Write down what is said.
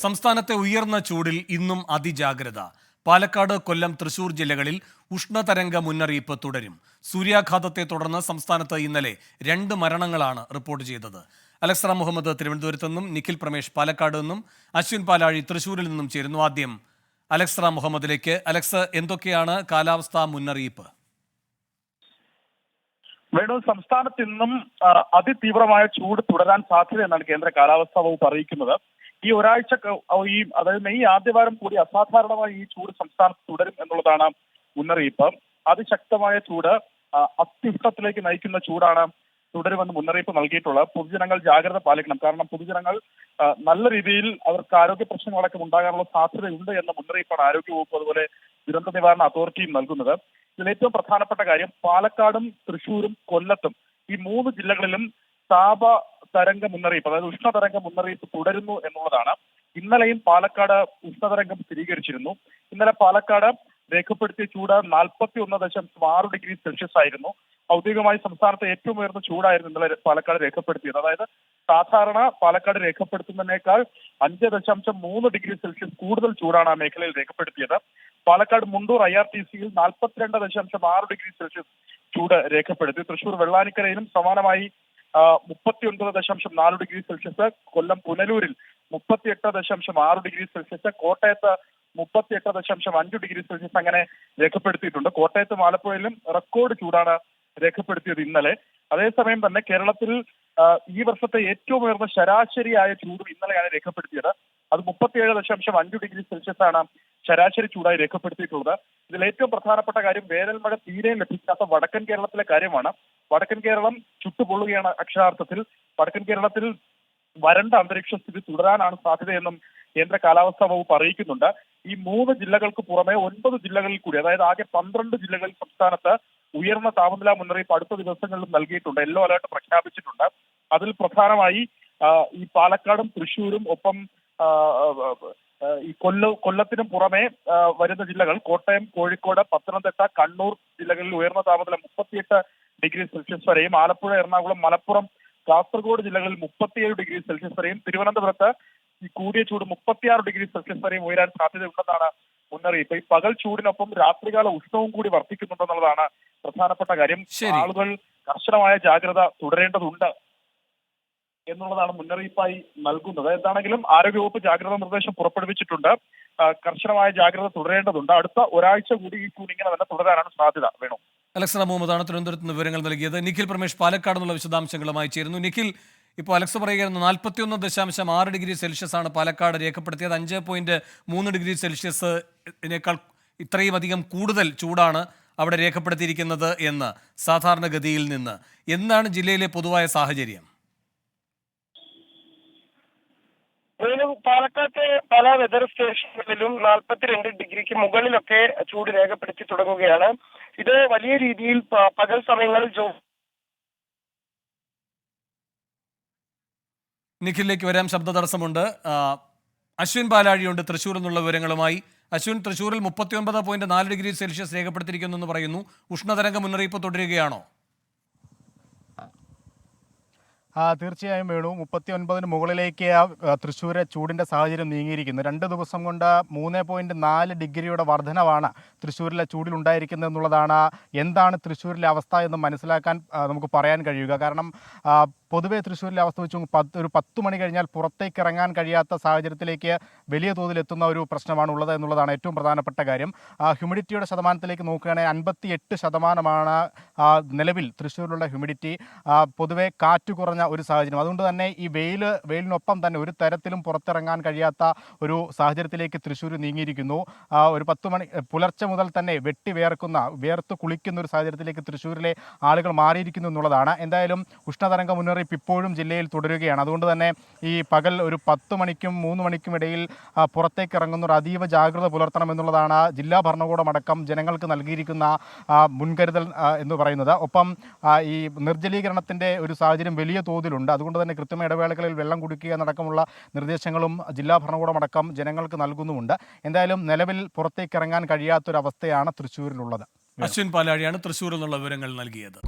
സംസ്ഥാനത്തെ ഉയർന്ന ചൂടിൽ ഇന്നും അതിജാഗ്രത. പാലക്കാട് കൊല്ലം തൃശൂർ ജില്ലകളിൽ ഉഷ്ണതരംഗ മുന്നറിയിപ്പ് തുടരും. സൂര്യാഘാതത്തെ തുടർന്ന് സംസ്ഥാനത്ത് ഇന്നലെ രണ്ട് മരണങ്ങളാണ് റിപ്പോർട്ട് ചെയ്തത്. അലക്സറ മുഹമ്മദ് തിരുവനന്തപുരത്തു നിന്നും നിഖിൽ പ്രമേഷ് പാലക്കാട് നിന്നും അശ്വിൻ പാലാഴി തൃശൂരിൽ നിന്നും ചേരുന്നു ആദ്യം. അലക്സറ മുഹമ്മദിലേക്ക്. അലക്സ് എന്തൊക്കെയാണ് കാലാവസ്ഥാ മുന്നറിയിപ്പ്? വേണു സംസ്ഥാനത്ത് ഇന്നും അതിതീവ്രമായ ചൂട് തുടരാൻ സാധ്യതയെന്നാണ് കേന്ദ്ര കാലാവസ്ഥാ വകുപ്പ് അറിയിക്കുന്നത്. ഈ ഒരാഴ്ച ഈ അതായത് മെയ് ആദ്യവാരം കൂടി അസാധാരണമായി ഈ ചൂട് സംസ്ഥാനത്ത് തുടരും എന്നുള്ളതാണ് മുന്നറിയിപ്പ്. അതിശക്തമായ ചൂട് അത്യുഷ്ണത്തിലേക്ക് നയിക്കുന്ന ചൂടാണ് തുടരുമെന്ന് മുന്നറിയിപ്പ് നൽകിയിട്ടുള്ളത്. പൊതുജനങ്ങൾ ജാഗ്രത പാലിക്കണം. കാരണം പൊതുജനങ്ങൾ നല്ല രീതിയിൽ അവർക്ക് ആരോഗ്യ പ്രശ്നങ്ങളടക്കം ഉണ്ടാകാനുള്ള സാധ്യതയുണ്ട് എന്ന മുന്നറിയിപ്പാണ് ആരോഗ്യവകുപ്പ് അതുപോലെ ദുരന്ത നിവാരണ അതോറിറ്റിയും നൽകുന്നത്. ഇതിൽ ഏറ്റവും പ്രധാനപ്പെട്ട കാര്യം പാലക്കാടും തൃശൂരും കൊല്ലത്തും ഈ മൂന്ന് ജില്ലകളിലും താപ തരംഗ മുന്നറിയിപ്പ് അതായത് ഉഷ്ണതരംഗ മുന്നറിയിപ്പ് തുടരുന്നു എന്നുള്ളതാണ്. ഇന്നലെയും പാലക്കാട് ഉഷ്ണതരംഗം സ്ഥിരീകരിച്ചിരുന്നു. ഇന്നലെ പാലക്കാട് രേഖപ്പെടുത്തിയ ചൂട് നാൽപ്പത്തി ഒന്ന് ദശാംശം ആറ് ഡിഗ്രി സെൽഷ്യസ് ആയിരുന്നു. ഔദ്യോഗികമായി സംസ്ഥാനത്തെ ഏറ്റവും ഉയർന്ന ചൂടായിരുന്നു ഇന്നലെ പാലക്കാട് രേഖപ്പെടുത്തിയത്. അതായത് സാധാരണ പാലക്കാട് രേഖപ്പെടുത്തുന്നതിനേക്കാൾ അഞ്ച് ദശാംശം മൂന്ന് ഡിഗ്രി സെൽഷ്യസ് കൂടുതൽ ചൂടാണ് ആ മേഖലയിൽ രേഖപ്പെടുത്തിയത്. Palakkad Mundur I R T സിയിൽ നാൽപ്പത്തിരണ്ട് ദശാംശം ആറ് ഡിഗ്രി സെൽഷ്യസ് ചൂട് രേഖപ്പെടുത്തി. തൃശൂർ വെള്ളാനിക്കരയിലും സമാനമായി മുപ്പത്തി ഒൻപത് ദശാംശം നാല് ഡിഗ്രി സെൽഷ്യസ് കൊല്ലം പുനലൂരിൽ മുപ്പത്തിയെട്ട് ദശാംശം ആറ് ഡിഗ്രി സെൽഷ്യസ് കോട്ടയത്ത് മുപ്പത്തിയെട്ട് ദശാംശം അഞ്ച് ഡിഗ്രി സെൽഷ്യസ് അങ്ങനെ രേഖപ്പെടുത്തിയിട്ടുണ്ട്. കോട്ടയത്തും ആലപ്പുഴയിലും റെക്കോർഡ് ചൂടാണ് രേഖപ്പെടുത്തിയത് ഇന്നലെ. അതേസമയം തന്നെ കേരളത്തിൽ ഈ വർഷത്തെ ഏറ്റവും ഉയർന്ന ശരാശരിയായ ചൂട് ഇന്നലെയാണ് രേഖപ്പെടുത്തിയത്. അത് മുപ്പത്തിയേഴ് ദശാംശം അഞ്ച് ഡിഗ്രി സെൽഷ്യസ് ആണ് ശരാശരി ചൂടായി രേഖപ്പെടുത്തിയിട്ടുള്ളത്. ഇതിൽ ഏറ്റവും പ്രധാനപ്പെട്ട കാര്യം വേനൽ മഴ തീരെ ലഭിക്കാത്ത വടക്കൻ കേരളത്തിലെ കാര്യമാണ്. വടക്കൻ കേരളം ചുട്ടുപൊള്ളുകയാണ് അക്ഷരാർത്ഥത്തിൽ. വടക്കൻ കേരളത്തിൽ വരണ്ട അന്തരീക്ഷ സ്ഥിതി തുടരാനാണ് സാധ്യതയെന്നും കേന്ദ്ര കാലാവസ്ഥാ വകുപ്പ് അറിയിക്കുന്നുണ്ട്. ഈ മൂന്ന് ജില്ലകൾക്ക് പുറമെ ഒൻപത് ജില്ലകളിൽ കൂടി അതായത് ആകെ പന്ത്രണ്ട് ജില്ലകളിൽ സംസ്ഥാനത്ത് ഉയർന്ന താപനില മുന്നറിയിപ്പ് അടുത്ത ദിവസങ്ങളിലും നൽകിയിട്ടുണ്ട്. യെല്ലോ അലേർട്ട് പ്രഖ്യാപിച്ചിട്ടുണ്ട്. അതിൽ പ്രധാനമായി ഈ പാലക്കാടും തൃശൂരും ഒപ്പം ഈ കൊല്ല കൊല്ലത്തിനും പുറമെ വരുന്ന ജില്ലകൾ കോട്ടയം കോഴിക്കോട് പത്തനംതിട്ട കണ്ണൂർ ജില്ലകളിൽ ഉയർന്ന താപനില മുപ്പത്തിയെട്ട് ഡിഗ്രി സെൽഷ്യസ് വരെയും ആലപ്പുഴ എറണാകുളം മലപ്പുറം കാസർഗോഡ് ജില്ലകളിൽ മുപ്പത്തിയേഴ് ഡിഗ്രി സെൽഷ്യസ് വരെയും തിരുവനന്തപുരത്ത് ഈ കൂടിയ ചൂട് മുപ്പത്തിയാറ് ഡിഗ്രി സെൽഷ്യസ് വരെയും ഉയരാൻ സാധ്യതയുണ്ടെന്നാണ് മുന്നറിയിപ്പ്. ഈ പകൽ ചൂടിനൊപ്പം രാത്രികാല ഉഷ്ണവും കൂടി വർദ്ധിക്കുന്നുണ്ടെന്നുള്ളതാണ് പ്രധാനപ്പെട്ട കാര്യം. ആളുകൾ കർശനമായ ജാഗ്രത തുടരേണ്ടതുണ്ട്. എന്നുള്ളതാണ് മുന്നറിയിപ്പായി നൽകുന്നത്. എന്താണെങ്കിലും ആരോഗ്യവകുപ്പ് ജാഗ്രതാ നിർദ്ദേശം പുറപ്പെടുവിച്ചിട്ടുണ്ട്. കർശനമായ ജാഗ്രത തുടരേണ്ടതുണ്ട്. അടുത്ത ഒരാഴ്ച കൂടി ഈ ചൂട് ഇങ്ങനെ തന്നെ തുടരാനാണ് സാധ്യത. വേണു. അലക്സ മുഹമ്മദാണ് തിരുവനന്തപുരത്ത് നിന്ന് വിവരങ്ങൾ നൽകിയത്. നിഖിൽ പ്രമേഷ് പാലക്കാട് നിന്നുള്ള വിശദാംശങ്ങളുമായി ചേരുന്നു. നിഖിൽ ഇപ്പോൾ അലക്സ പറയുകയായിരുന്നു നാൽപ്പത്തിയൊന്ന് ദശാംശം ആറ് ഡിഗ്രി സെൽഷ്യസ് ആണ് പാലക്കാട് രേഖപ്പെടുത്തിയത്. അഞ്ച് പോയിന്റ് മൂന്ന് ഡിഗ്രി സെൽഷ്യസിനേക്കാൾ ഇത്രയും അധികം കൂടുതൽ ചൂടാണ് അവിടെ രേഖപ്പെടുത്തിയിരിക്കുന്നത് എന്ന് സാധാരണഗതിയിൽ നിന്ന്. എന്താണ് ജില്ലയിലെ പൊതുവായ സാഹചര്യം? പാലക്കാട്ടെ പല വെതർ സ്റ്റേഷനുകളിലും നാൽപ്പത്തിരണ്ട് ഡിഗ്രിക്ക് മുകളിലൊക്കെ ചൂട് രേഖപ്പെടുത്തി തുടങ്ങുകയാണ്. ഇത് വലിയ രീതിയിൽ പകൽ സമയങ്ങളിൽ ജോ നിഖിലേക്ക് വരാൻ ശബ്ദ തടസ്സമുണ്ട് അശ്വിൻ പാലാഴിയുണ്ട്. തൃശ്ശൂർ എന്നുള്ള വിവരങ്ങളുമായി. അശ്വിൻ തൃശ്ശൂരിൽ മുപ്പത്തിയൊൻപത് പോയിന്റ് നാല് ഡിഗ്രി സെൽഷ്യസ് രേഖപ്പെടുത്തിയിരിക്കുന്നു എന്ന് പറയുന്നു. ഉഷ്ണതരംഗ മുന്നറിയിപ്പ് തുടരുകയാണോ? തീർച്ചയായും വേണു. മുപ്പത്തി ഒൻപതിന് മുകളിലേക്ക് തൃശ്ശൂരെ ചൂടിന്റെ സാഹചര്യം നീങ്ങിയിരിക്കുന്നു. രണ്ട് ദിവസം കൊണ്ട് മൂന്ന് പോയിന്റ് നാല് ഡിഗ്രിയുടെ വർധനവാണ് തൃശ്ശൂരിലെ ചൂടിലുണ്ടായിരിക്കുന്നത് എന്നുള്ളതാണ് എന്താണ് തൃശ്ശൂരിലെ അവസ്ഥ എന്ന് മനസ്സിലാക്കാൻ നമുക്ക് പറയാൻ കഴിയുക. കാരണം പൊതുവേ തൃശ്ശൂരിലെ അവസ്ഥ വെച്ച് പത്ത് ഒരു പത്ത് മണി കഴിഞ്ഞാൽ പുറത്തേക്ക് ഇറങ്ങാൻ കഴിയാത്ത സാഹചര്യത്തിലേക്ക് വലിയ തോതിൽ എത്തുന്ന ഒരു പ്രശ്നമാണ് ഉള്ളത് എന്നുള്ളതാണ് ഏറ്റവും പ്രധാനപ്പെട്ട കാര്യം. ഹ്യൂമിഡിറ്റിയുടെ ശതമാനത്തിലേക്ക് നോക്കുകയാണെങ്കിൽ അൻപത്തി എട്ട് ശതമാനമാണ് നിലവിൽ തൃശ്ശൂരിലുള്ള ഹ്യൂമിഡിറ്റി. പൊതുവെ കാറ്റ് കുറഞ്ഞ ഒരു സാഹചര്യം. അതുകൊണ്ട് തന്നെ ഈ വെയിൽ വെയിലിനൊപ്പം തന്നെ ഒരു തരത്തിലും പുറത്തിറങ്ങാൻ കഴിയാത്ത ഒരു സാഹചര്യത്തിലേക്ക് തൃശ്ശൂർ നീങ്ങിയിരിക്കുന്നു. ഒരു പത്ത് മണി പുലർച്ചെ മുതൽ തന്നെ വെട്ടി വേർക്കുന്ന വേർത്ത് കുളിക്കുന്ന ഒരു സാഹചര്യത്തിലേക്ക് തൃശ്ശൂരിലെ ആളുകൾ മാറിയിരിക്കുന്നു എന്നുള്ളതാണ്. എന്തായാലും ഉഷ്ണതരംഗ മുന്നറിയിപ്പ് ഇപ്പോഴും ജില്ലയിൽ തുടരുകയാണ്. അതുകൊണ്ട് തന്നെ ഈ പകൽ ഒരു പത്ത് മണിക്കും മൂന്ന് മണിക്കും ഇടയിൽ പുറത്തേക്ക് ഇറങ്ങുന്നവർ അതീവ ജാഗ്രത പുലർത്തണം എന്നുള്ളതാണ് ജില്ലാ ഭരണകൂടം അടക്കം ജനങ്ങൾക്ക് നൽകിയിരിക്കുന്ന മുൻകരുതൽ എന്ന് പറയുന്നത്. ഒപ്പം ഈ നിർജലീകരണത്തിന്റെ ഒരു സാഹചര്യം വലിയ തോതിലുണ്ട്. അതുകൊണ്ട് തന്നെ കൃത്യമ ഇടവേളകളിൽ വെള്ളം കുടിക്കുക എന്നടക്കമുള്ള നിർദ്ദേശങ്ങളും ജില്ലാ ഭരണകൂടം അടക്കം ജനങ്ങൾക്ക് നൽകുന്നുമുണ്ട്. എന്തായാലും നിലവിൽ പുറത്തേക്ക് ഇറങ്ങാൻ കഴിയാത്തൊരവസ്ഥയാണ് തൃശ്ശൂരിലുള്ളത്. അശ്വിൻ പാലാഴിയാണ് തൃശ്ശൂരിൽ നിന്നുള്ള വിവരങ്ങൾ നൽകിയത്.